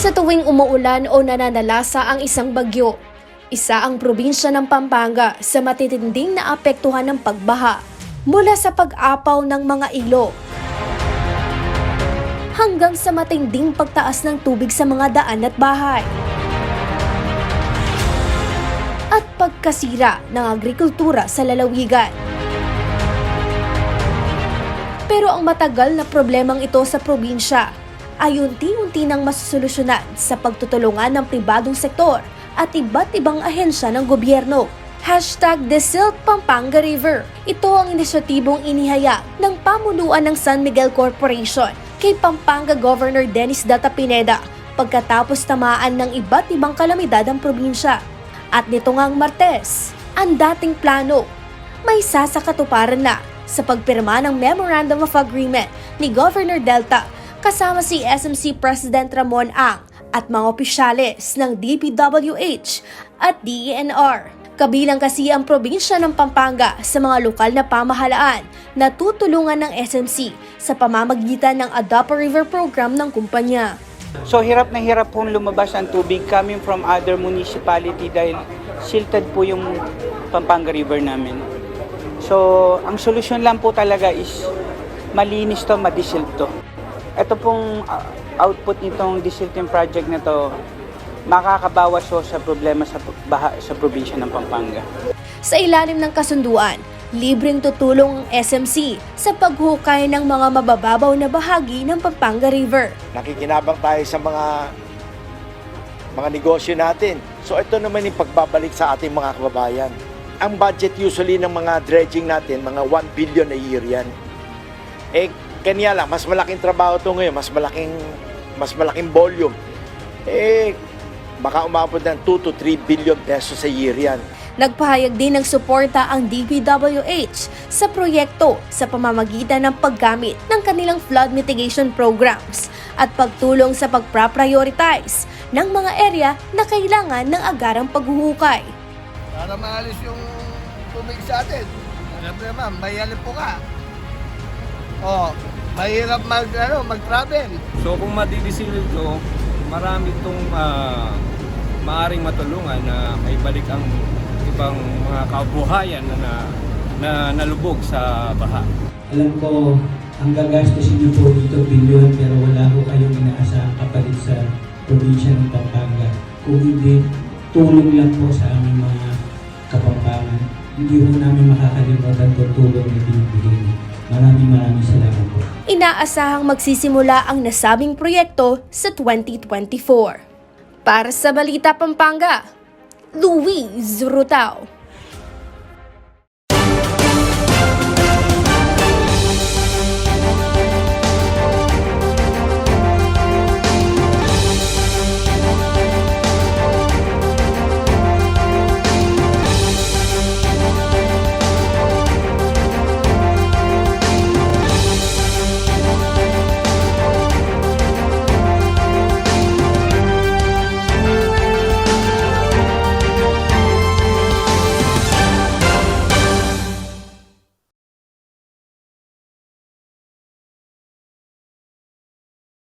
Sa tuwing umuulan o nananalasa ang isang bagyo, isa ang probinsya ng Pampanga sa matitinding na apektuhan ng pagbaha mula sa pag-apaw ng mga ilog hanggang sa matinding pagtaas ng tubig sa mga daan at bahay. At pagkasira ng agrikultura sa lalawigan. Pero ang matagal na problemang ito sa probinsya ay unti-unti nang masusolusyonan sa pagtutulungan ng pribadong sektor at iba't ibang ahensya ng gobyerno. Hashtag Desilt Pampanga River. Ito ang inisyatibong inihayag ng pamunuan ng San Miguel Corporation kay Pampanga Governor Dennis Data Pineda pagkatapos tamaan ng iba't ibang kalamidad ang probinsya. At nito ngang Martes, ang dating plano may sasakatuparan na sa pagpirma ng Memorandum of Agreement ni Governor Delta kasama si SMC President Ramon Ang at mga opisyales ng DPWH at DENR. Kabilang kasi ang probinsya ng Pampanga sa mga lokal na pamahalaan na tutulungan ng SMC sa pamamagitan ng Adopt a River program ng kumpanya. So hirap na hirap pong lumabas ang tubig coming from other municipality dahil silted po yung Pampanga River namin. So ang solusyon lang po talaga is malinis to, madisil to. Ito pong uh, output nitong desilting project na to makakabawas po sa problema sa baha sa probinsya ng Pampanga. Sa ilalim ng kasunduan, libreng tutulong ang SMC sa paghukay ng mga mabababaw na bahagi ng Pampanga River. nakikinabang tayo sa mga mga negosyo natin. So ito naman yung pagbabalik sa ating mga kababayan. Ang budget usually ng mga dredging natin, mga 1 billion a year yan. Eh, kanya lang, mas malaking trabaho to ngayon, mas malaking, mas malaking volume. Eh, baka umabot ng 2 to 3 billion pesos a year yan. Nagpahayag din ng suporta ang DPWH sa proyekto sa pamamagitan ng paggamit ng kanilang flood mitigation programs at pagtulong sa pagpraprioritize ng mga area na kailangan ng agarang paghuhukay. Para maalis yung tubig sa atin. Siyempre ma'am, may po ka. Oh, mahirap mag, ano, mag-travel. So kung madidisil ito, marami itong ah, maaring matulungan na maibalik ang ibang mga kabuhayan na, na, na nalubog sa baha. Alam ko, ang gagastusin niyo po dito bilyon pero wala po kayong inaasahang kapalit sa probinsya ng Pampanga. Kung hindi, tulong lang po sa aming mga kapampangan. Hindi po namin makakalimutan itong tulong na binibigay niyo. Maraming maraming salamat po. Inaasahang magsisimula ang nasabing proyekto sa 2024. Para sa Balita Pampanga, Luis Rutao.